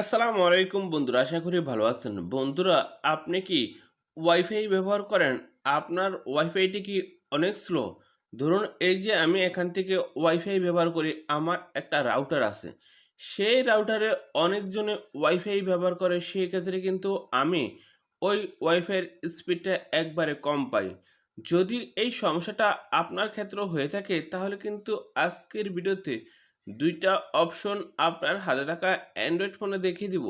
আসসালামু আলাইকুম বন্ধুরা, আশা করি ভালো আছেন। বন্ধুরা, আপনি কি ওয়াইফাই ব্যবহার করেন? আপনার ওয়াইফাইটি কি অনেক স্লো ধরুন, এই যে আমি এখান থেকে ওয়াইফাই ব্যবহার করি, আমার একটা রাউটার আছে। সেই রাউটারে অনেকজনে ওয়াইফাই ব্যবহার করে, সেই ক্ষেত্রে কিন্তু আমি ওই ওয়াইফাইয়ের স্পিডটা একবারে কম পাই। যদি এই সমস্যাটা আপনার ক্ষেত্রে হয়ে থাকে, তাহলে কিন্তু আজকের ভিডিওতে দুইটা অপশন আপনার হাতে থাকা অ্যান্ড্রয়েড ফোনে দেখিয়ে দিব।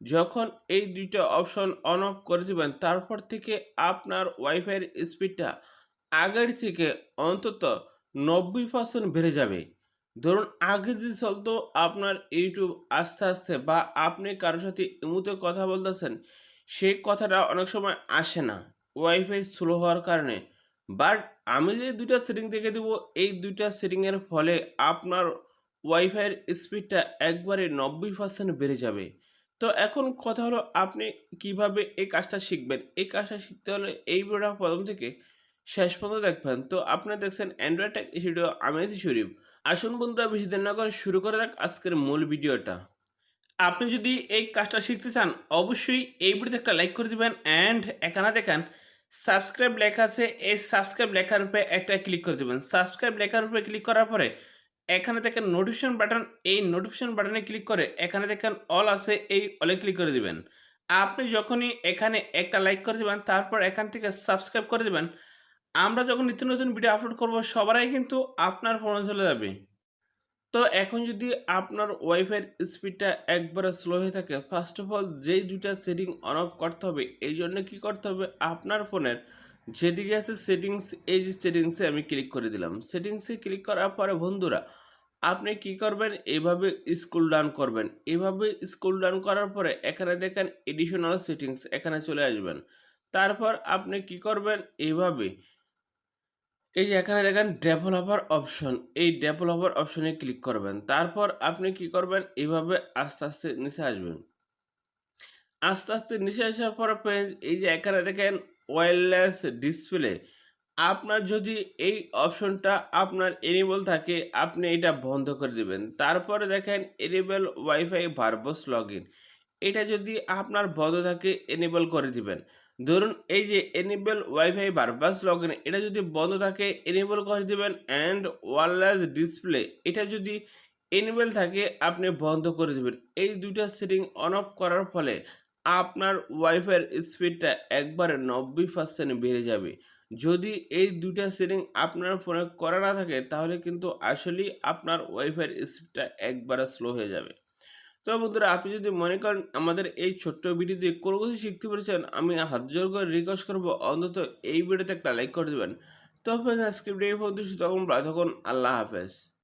যখন এই দুইটা অপশন অন অফ করে দিবেন, তারপর থেকে আপনার ওয়াইফাইয়ের স্পিডটা আগের থেকে অন্তত নব্বই পার্সেন্ট বেড়ে যাবে। ধরুন, আগে যে চলতো আপনার ইউটিউব আস্তে আস্তে বা আপনি কারোর সাথে ইমুতে কথা বলতেছেন, সেই কথাটা অনেক সময় আসে না। ওয়াইফাই স্লো হওয়ার কারণে। বাট আমি যে দুইটা সেটিং দেখে দেবো, এই দুইটা সেটিংয়ের ফলে আপনার ওয়াইফাইয়ের স্পিডটা একবারে নব্বই পার্সেন্ট বেড়ে যাবে। তো এখন কথা হলো, আপনি কীভাবে এই কাজটা শিখবেন? এই কাজটা শিখতে হলে এই ভিডিওটা প্রথম থেকে শেষ পর্যন্ত দেখবেন। তো আপনি দেখছেন অ্যান্ড্রয়েড টেক ভিডিও আমি শরীফ। আসুন বন্ধুরা, বেশি দেরি না করে শুরু করে রাখ আজকের মূল ভিডিওটা। আপনি যদি এই কাজটা শিখতে চান, অবশ্যই এই ভিডিওতে একটা লাইক করে দিবেন অ্যান্ড এখানে দেখেন সাবস্ক্রাইব লেখা আছে। এই সাবস্ক্রাইব লেখার উপরে একটা ক্লিক করে দেবেন। সাবস্ক্রাইব লেখার উপরে ক্লিক করার পরে এখানে দেখেন নোটিফিকেশন বাটন এই নোটিফিকেশন বাটনে ক্লিক করে এখানে দেখেন অল আছে, এই অলে ক্লিক করে দিবেন। আপনি যখনই এখানে একটা লাইক করে দেবেন, তারপর এখান থেকে সাবস্ক্রাইব করে দেবেন। আমরা যখন নিত্য নতুন ভিডিও আপলোড করব, সবারই কিন্তু আপনার ফোনে চলে যাবে। তো এখন যদি আপনার ওয়াইফাইয়ের স্পিডটা একবারে স্লো হয়ে থাকে ফার্স্ট অফ অল যেই দুইটা সেটিং অন অফ করতে হবে এই জন্য কী করতে হবে, আপনার ফোনের যেদিকে আছে সেটিংস এই যে সেটিংসে আমি ক্লিক করে দিলাম। সেটিংসে ক্লিক করার পরে বন্ধুরা, আপনি কি করবেন? এইভাবে স্কুল ডাউন করবেন। এইভাবে স্কুল ডাউন করার পরে এখানে দেখেন এডিশনাল সেটিংস এখানে চলে আসবেন। তারপর আপনি কি করবেন? এইভাবে এই যে এখানে দেখেন ডেভেলপার অপশন এই ডেভেলপার অপশনে ক্লিক করবেন। তারপর আপনি কি করবেন? এইভাবে আস্তে আস্তে নিচে আসবেন। আস্তে আস্তে নিচে আসার পর এই যে এখানে দেখেন ওয়্যারলেস ডিসপ্লে আপনার যদি এই অপশনটা আপনার এনেবল থাকে, আপনি এটা বন্ধ করে দিবেন। তারপরে দেখেন এনেবল ওয়াইফাই ভার্বস লগ এটা যদি আপনার বন্ধ থাকে এনেবল করে দিবেন। ধরুন এই যে এনেবল ওয়াইফাই ভার্বাস লগ এটা যদি বন্ধ থাকে এনেবল করে দিবেন অ্যান্ড ওয়ারলেস ডিসপ্লে এটা যদি এনেবল থাকে, আপনি বন্ধ করে দেবেন। এই দুইটা সেটিং অন অফ করার ফলে আপনার ওয়াইফাইয়ের স্পিডটা একবারে নব্বই পার্সেন্ট বেড়ে যাবে। যদি এই দুইটা সেটিং আপনার ফোনে করা না থাকে, তাহলে কিন্তু আসলেই আপনার ওয়াইফাইয়ের স্পিডটা একবারে স্লো হয়ে যাবে। তো বন্ধুরা, আপনি যদি মনে করেন আমাদের এই ছোট্ট ভিডিওতে কোনো কিছু শিখতে পেরেছেন, আমি হাত জোর করে রিকোয়েস্ট করব, অন্তত এই ভিডিওতে একটা লাইক করে দেবেন। তো আজকে ভিডিও পর্যন্ত তখন তখন আল্লাহ হাফেজ।